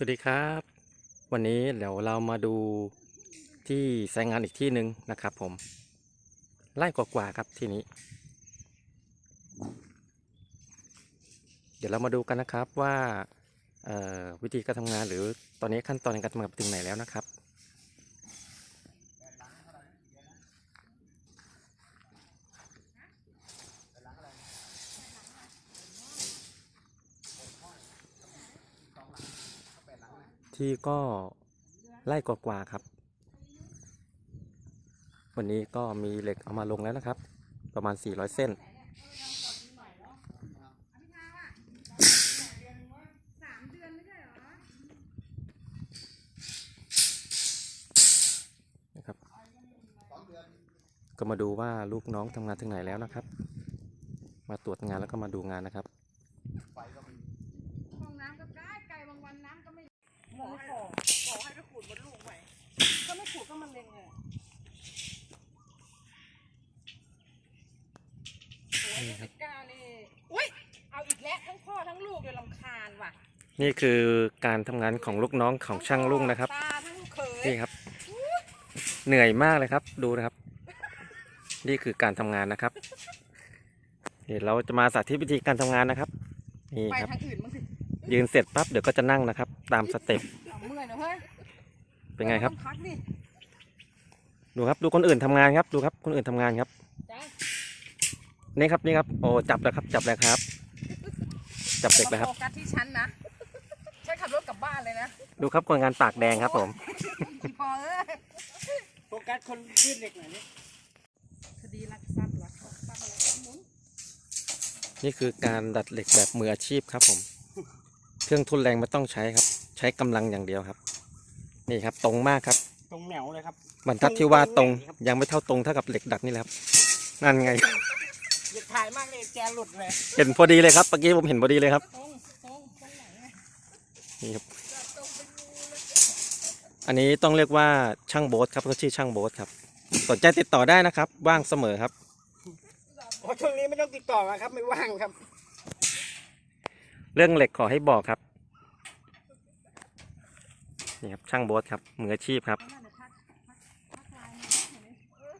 สวัสดีครับ วันนี้เดี๋ยวเรามาดูที่ไซ่งานอีกที่หนึ่งนะครับผมไล่กว่าๆครับที่นี้ เดี๋ยวเรามาดูกันนะครับว่าวิธีการทำงานหรือตอนนี้ขั้นตอนในการทำงานไปถึงไหนแล้วนะครับ ที่ก็ไล่กว่าๆครับ วันนี้ก็มีเหล็กเอามาลงแล้วนะครับ ประมาณ 400 เส้น นะครับ ก็มาดูว่าลูกน้องทำงานถึงไหนแล้วนะครับ มาตรวจงานแล้วก็มาดูงานนะครับ ห้องน้ำก็ใกล้ไกลบางวันน้ำก็ไม่มองขอขอให้ไปขูดบนลูกใหม่ก็ไม่ขูดก็มันเล็งเลย โอ้ยสิบเก้านี่อุ้ยเอาอีกแล้วทั้งพ่อทั้งลูกเลยลำคาญว่ะนี่คือการทำงานของลูกน้องของช่างลุงนะครับ ตาทั้งลูกเขยนี่ครับ เหนื่อยมากเลยครับ ดูนะครับ นี่คือการทำงานนะครับเดี๋ยวเราจะมาสาธิตวิธีการทำงานนะครับ นี่ไปครับ ทางอื่นมั้งสิยืนเสร็จปั๊บเดี๋ยวก็จะนั่งนะครับ ตามสเต็ปเอาเมื่อยนะเฮ้ยเป็นไงครับ ต้องพักดิดูครับ ดูคนอื่นทำงานครับ ดูครับ คนอื่นทำงานครับ จ้า นี่ครับนี่ครับโอ้จับแล้วครับ จับแล้วครับ จับเด็กแล้วครับโฟกัสที่ฉันนะ ฉันขับรถกลับบ้านเลยนะดูครับคนงานปากแดงครับผมอีปอเอ้ยโฟกัสคนยืดเหล็กหน่อยนี่คดีรักทรัพย์รักทรัพย์อะไรก็หมุนนี่คือการดัดเหล็กแบบมืออาชีพครับผม เครื่องทุนแรงไม่ต้องใช้ครับ ใช้กำลังอย่างเดียวครับ นี่ครับตรงมากครับตรงแนวเลยครับบรรทัดที่ว่าตรงครับยังไม่เท่าตรงเท่ากับเหล็กดัดนี่แหละครับนั่นไง อย่าถ่ายมากเลยแจหลุดเลยเห็นพอดีเลยครับเมื่อกี้ผมเห็นพอดีเลยครับตรงตรงตรงไหนไงนี่ครับจะตรงไปดูเลยอันนี้ต้องเรียกว่าช่างโบ๊ทครับเขาชื่อช่างโบ๊ทครับสนใจติดต่อได้นะครับว่างเสมอครับ โอ้ช่วงนี้ไม่ต้องติดต่อมาครับ ไม่ว่างครับ เรื่องเหล็กขอให้บอกครับนี่ครับช่างโบ๊ทครับมืออาชีพครับ นั่นน่ะทักทักทักไลน์มาเห็นไหมเออ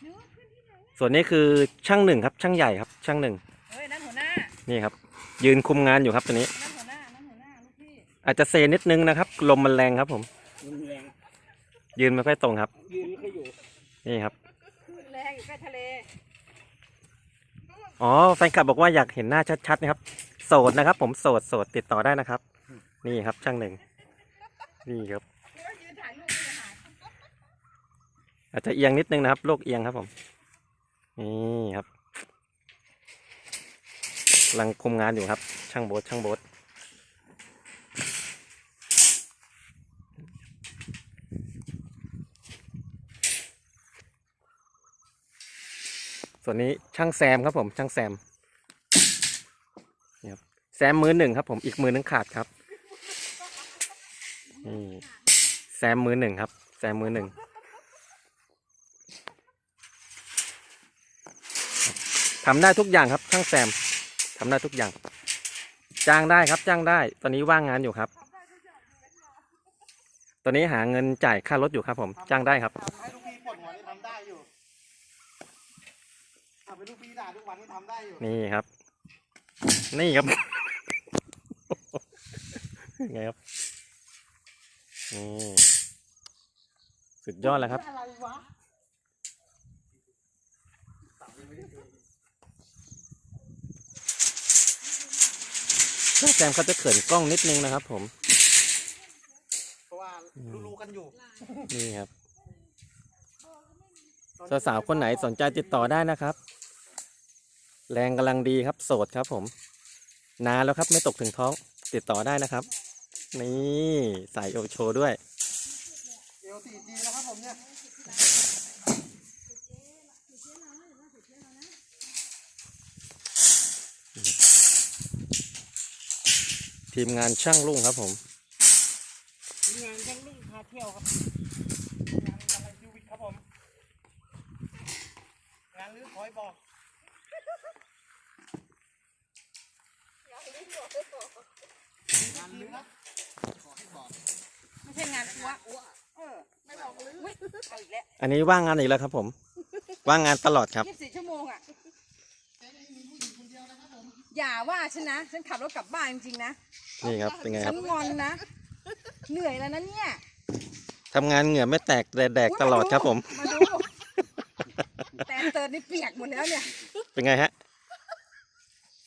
เนื้อขึ้นที่ไหน ส่วนนี้คือช่างหนึ่งครับ ช่างใหญ่ครับ ช่างหนึ่งเฮ้ยนั่นหัวหน้านี่ครับ ยืนคุมงานอยู่ครับตัวนี้ นั่นหัวหน้านั่นหัวหน้าลูกพี่อาจจะเซนิดนึงนะครับ ลมมันแรงครับ ผม รุนแรงยืนไม่ค่อยตรงครับ ยืนไม่ค่อยอยู่นี่ครับ คลื่นแรงอยู่ใกล้ทะเลอ๋อแฟนคลับบอกว่าอยากเห็นหน้าชัดๆนะครับ โสดนะครับ ผมโสดโสดติดต่อได้นะครับ นี่ครับ ช่างหนึ่งนี่ครับเฮ้ยยืนถ่ายรูปไม่หายอาจจะเอียงนิดนึงนะครับโลกเอียงครับผม นี่ครับกำลังคุมงานอยู่ครับ ช่างโบ๊ทช่างโบ๊ทส่วนนี้ช่างแซมครับผมช่างแซมนี่ครับแซมมือหนึ่งครับผมอีกมือหนึงขาดครับนี่แซมมือหนึ่งครับ แซมมือหนึ่ง ทำได้ทุกอย่างครับช่างแซมทำได้ทุกอย่าง จ้างได้ครับจ้างได้ ตอนนี้ว่างงานอยู่ครับ ตอนนี้หาเงินจ่ายค่ารถอยู่ครับผม จ้างได้ครับทำให้ลูกพี่ปวดหัวนี่ทำได้อยู่ทำให้ลูกพี่ด่าทุกวันนี่ทำได้อยู่ นี่ครับ นี่ครับไงครับนี่สุดยอดแล้วครับ อะไรวะช่างแซมเขาจะเขินกล้องนิดนึงนะครับ ผม เพราะว่ารู้ๆกันอยู่นี่ครับสาวๆคนไหนสนใจติดต่อได้นะครับ แรงกำลังดีครับ โสดครับผม นานแล้วครับไม่ตกถึงท้อง ติดต่อได้นะครับ นี่ใส่โอโชว์ด้วยเอลสี่จีแล้วครับผมเนี่ย ทีมงานช่างลุงครับผมงานยังลุ่งพาเที่ยวครับงานอะไรยูวิทครับผมงานลื้อคอยบอกงานลื้อครับไม่ใช่งานอ้วกเออไม่บอกเลยอุ๊ยเอาอีกแล้วอันนี้ว่างงานอีกแล้วครับผม ว่างงานตลอดครับยี่สิบสี่ชั่วโมงอะอย่าว่าฉันนะ ฉันขับรถกลับบ้านจริงๆนะ นี่ครับเป็นไงคฉัรับนงอนนะ เหนื่อยแล้วนะเนี่ย ทำงานเหงื่อไม่แตกแต่แดกตลอดครับผม มาดู แต่เติร์ดนี่เปียกหมดแล้วเนี่ย เป็นไงฮะ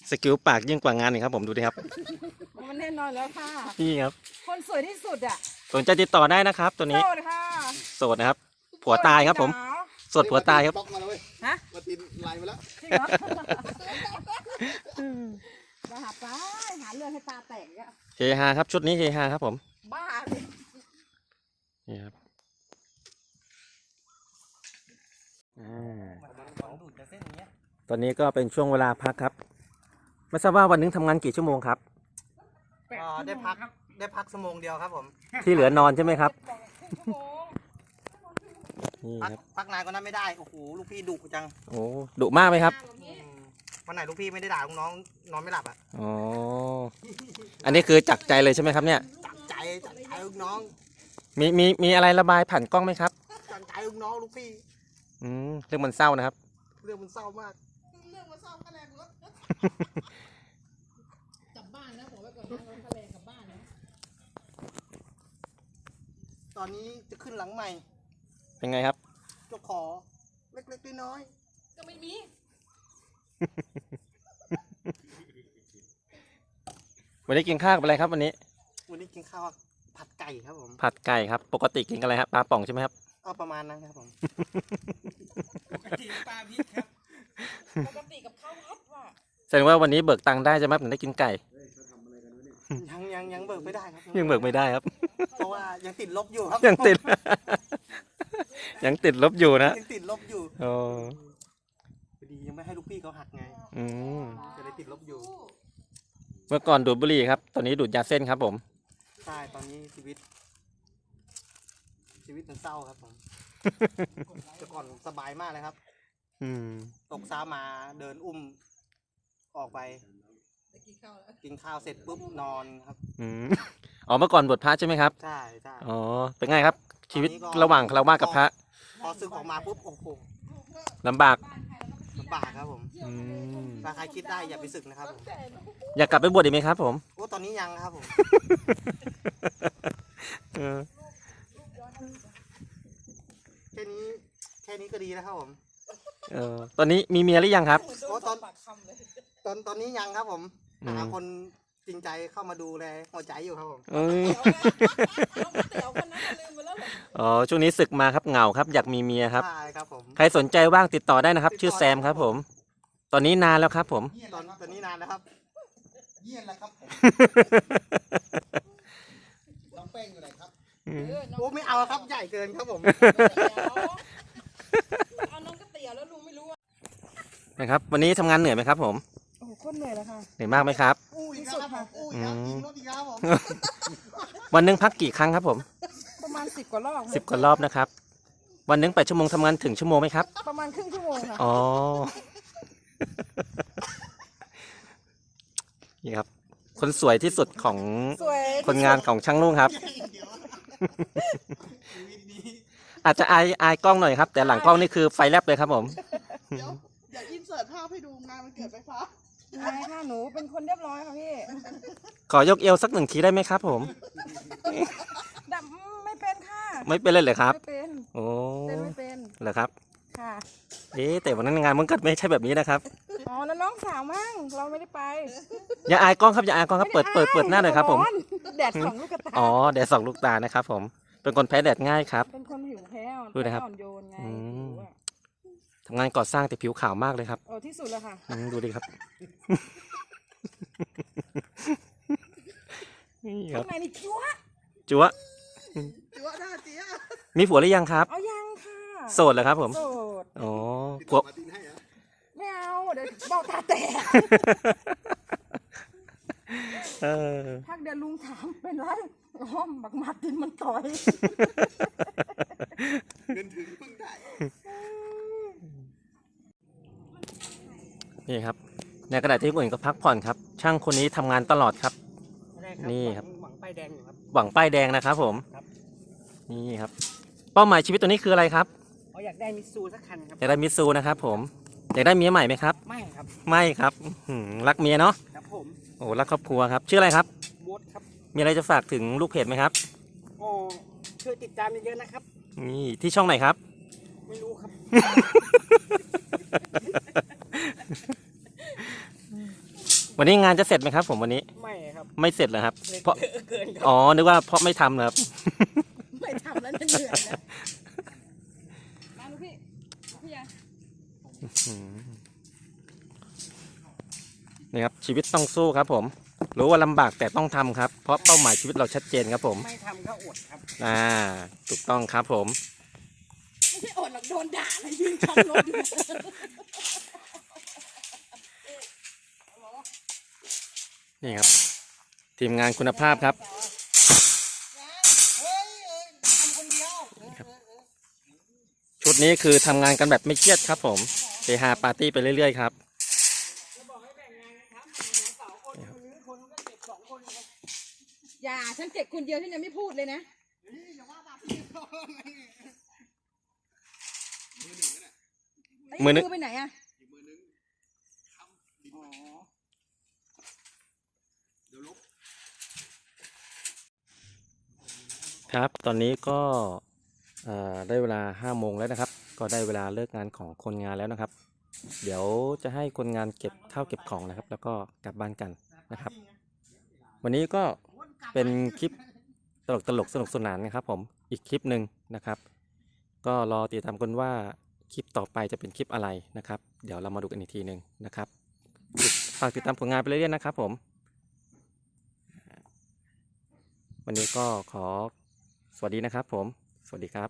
สกิลปากยิ่งกว่างานอีกครับ ผมดูดิครับมันแน่นอนแล้วค่ะ นี่ครับคนสวยที่สุดอะสนใจติดต่อได้นะครับ ตัวนี้โสดค่ะโสดนะครับ ผัวตายครับผมสาวโสดผัวตายครับ บล็อกมาแล้วเว้ยฮะมาตินไลน์มาแล้ว จริงเหรอ มาหาป้าหาเรื่องให้ตาแตกอะเฮฮาครับชุดนี้เฮฮาครับผมบ้าเลยนี่ครับอ่าตอนนี้ก็เป็นช่วงเวลาพักครับไม่ทราบว่าวันนึงทำงานกี่ชั่วโมงครับอ๋อได้พักได้พักชั่วโมงเดียวครับผม ที่เหลือนอนใช่ไหมครับบอกครึ่งชั่วโมงนี่พักครับพักนานก็นั้นไม่ได้ โอ้โห ลูกพี่ดุจัง โอ้ดุมากไหมครับอืม วันไหนลูกพี่ไม่ได้ด่าลูกน้องนอนไม่หลับอะอ๋อ อันนี้คือจักใจเลยใช่ไหมครับเนี่ย จัดใจจัดใจลูกน้องมีมีมีอะไรระบายผ่านกล้องไหมครับ จัดใจลูกน้องลูกพี่ อืมเรื่องมันเศร้านะครับ เรื่องมันเศร้ามากเรื่องมาซ่อมกระแรงรถกลับบ้านนะบอกไว้ก่อนนะรถกระแรงกลับบ้านนะตอนนี้จะขึ้นหลังใหม่เป็นไงครับ ก็ขอเล็กๆน้อยก็ไม่มี วันนี้กินข้าวกับอะไรครับวันนี้ๆวันนี้กินข้าวผัดไก่ครับผมผัดไก่ครับ ปกติกินกับอะไรครับปลาป่องใช่ไหมครับก็ประมาณนั้นครับผมปกติกับข้าววัดว่ะแสดงว่าวันนี้เบิกตังค์ได้ใช่ไหมครับถึงได้กินไก่ ยังยังยังเบิกไม่ได้ครับยังเบิกไม่ได้ครับ เพราะว่ายังติดลบอยู่ครับยังติด ยังติดลบอยู่นะยังติดลบอยู่ อ๋อพอดียัง ไม่ให้ลูกพี่เขาหักไง อืมจะได้ติดลบอยู่ เมื่อก่อนดูดบุหรี่ครับ ตอนนี้ดูดยาเส้นครับผม ใช่ ตอนนี้ชีวิต ชีวิตมันเศร้าครับผม แต่ก่อนสบายมากเลยครับ อืม ตกเช้ามาเดินอุ้มออกไปไปกินข้าวแล้วกินข้าวเสร็จปุ๊บนอนครับ อืม อ๋อ เมื่อก่อนบวชพระใช่ไหมครับ ใช่ใช่ อ๋อ เป็นไงครับ ชีวิตตอนนี้ก็ระหว่างคารวะกับพระ พอซึกออกมาปุ๊บโอ้โหลำบากลำ บากครับผมอืมถ้าใครคิดได้อย่าไปศึกนะครับผมอยากกลับไปบวชอีกไหมครับ ผมโอ้ตอนนี้ยังครับผม เออแค่นี้แค่นี้ก็ดีแล้วครับผม เออตอนนี้มีเมียหรือยังครับ โอ้ตอนปากคำเลยตอนตอนนี้ยังครับผมอืม หาคนจริงใจเข้ามาดูแลหัวใจอยู่ครับผม เอ้ย ออ๋อช่วงนี้ศึกมาครับเหงาครับ อยากมีเมียครับ ใช่ครับผมใครสนใจว่างติดต่อได้นะครับ ชื่อแซมครับผม ตอนนี้นานแล้วครับผมตอนตอนนี้นานแล้วครับ เยี่ยนแล้วครับผมน้องแป้งอยู่ไหนครับเออน้องโอ้ไม่เอาครับใหญ่เกินครับผมก๋วยเตี๋ยวเอาน้องก๋วยเตี๋ยวแล้วลุงไม่รู้ว่านะครับ วันนี้ทำงานเหนื่อยไหมครับ ผมโอ้โหโคตรเหนื่อยแล้วค่ะเหนื่อยมากไหมครับอู้อีกแล้วครับผมอู้อีกแล้วอืมยิงรถอีกแล้วผมวันหนึงพักกี่ครั้งครับผมประมาณ สิบกว่ารอบสิบกว่ารอบนะครับ วันหนึงแปดชั่วโมงทำงานถึงชั่วโมงไหมครับ ประมาณครึ่งชั่วโมงค่ะอ๋อ นี่ครับ คนสวยที่สุดของสวยคนงานของช่างนุ่งครับเดี๋ยวชีวิตนี้อาจจะอายอายกล้องหน่อยครับ แต่หลังกล้องนี่คือไฟแลบเลยครับผม เดี๋ยวเดี๋ยวอินเสิร์ตภาพให้ดูงานมันเกิดไฟฟ้า นายค่ะหนูเป็นคนเรียบร้อยค่ะพี่ขอยกเอวสักหนึ่งทีได้ไหมครับผมดับไม่เป็นค่ะ ไม่เป็นเลยเหรอครับ ไม่เป็นโอ้เป็นไม่เป็นเหรอครับ ค่ะ เอ๊ะแต่วันนั้นงานมันก็ไม่ใช่แบบนี้นะครับอ๋อแล้วน้องสาวมั่งเราไม่ได้ไปอย่าอายกล้องครับอย่าอายกล้องครับเปิดเปิดเปิดหน้าหน่อยครับ ผมอนแดดส่องลูกกระตาอ๋อแดดส่องลูกตานะครับ ผม เป็นคนแพ้แดดง่ายครับ เป็นคนผิวแพ้อ่อนดูนะครับ อ่อนโยนไงอืมผิวอะทำงานก่อสร้างแต่ผิวขาวมากเลยครับโอ้ที่สุดแล้วค่ะ อืมดูดิครับ นี่ครัข้าบงในนี่จั๊วจั๊ว จั๊วหน้าเจี๊ยบมีผัวหรือยังครับ เอายังค่ะโสดเหรอครับผม โสดอ๋อติดผัต่วอมาตินให้เหรอไม่เอาเดี๋ยวบอกตาแตกเออพักเดี๋ยวลุงถามเป็นไรอ้อมบักมาร์ตินมันต่อยเงินถึงเพิ่งได้นี่ครับ ในกระดาษที่คนอื่นก็พักผ่อนครับ ช่างคนนี้ทำงานตลอดครับไม่ได้ครับนี่หวังครับ หวังป้ายแดงอยู่ครับ หวังป้ายแดงนะครับผม ครับ นี่ครับ เป้าหมายชีวิตตัวนี้คืออะไรครับเขาอยากได้มิตซูสักคันครับอยากได้มิตซูนะครับ ผมอยากได้เมียใหม่ไหมครับ ไม่ครับไม่ครับอื้อหือรักเมียเนาะครับผมโอ้รักครอบครัวครับ ชื่ออะไรครับโบ๊ทครับมีอะไรจะฝากถึงลูกเพจไหมครับอ๋อช่วยติดตามเยอะๆนะครับ นี่ที่ช่องไหนครับ ไม่รู้ครับ วันนี้งานจะเสร็จไหมครับ ผมวันนี้ไม่ครับ ไม่เสร็จเหรอครับเล็กเพราะเกินครับอ๋อนึกว่าเพราะไม่ทำเหรอครับ ไม่ทำแล้วเหนื่อยนะมาลูกพี่พี่ยา อืม นี่ครับชีวิตต้องสู้ครับผม รู้ว่าลำบากแต่ต้องทำครับ เพราะเป้าหมายชีวิตเราชัดเจนครับผม ไม่ทำก็อดครับ อ่า ถูกต้องครับผม ไม่ใช่อดหรอกโดนด่าเลยยืนช็อปรถอยู่นี่ครับ ทีมงานคุณภาพครับ เฮ้ยเอ้ยทำคนเดียวชุดนี้คือทำงานกันแบบไม่เครียดครับผมเฮฮาปาร์ตี้ไปเรื่อยๆครับ อย่าฉันเจ็บคนเดียวฉันยังไม่พูดเลยนะมือนึง ไปไหนอะครับ ตอนนี้ก็เอ่อได้เวลา5โมงแล้วนะครับ ก็ได้เวลาเลิกงานของคนงานแล้วนะครับ เดี๋ยวจะให้คนงานเก็บข้าวเก็บของนะครับ แล้วก็กลับบ้านกันนะครับ วันนี้ก็ เป็นคลิปตลกตลกสนุกสนานนะครับ ผมอีกคลิปหนึ่งนะครับ ก็รอติดตามกันว่าคลิปต่อไปจะเป็นคลิปอะไรนะครับ เดี๋ยวเรามาดูกันอีกทีหนึ่งนะครับฝากติดตามผลงานไปเรื่อยๆนะครับ ผม วันนี้ก็ขอสวัสดีนะครับ ผม สวัสดีครับ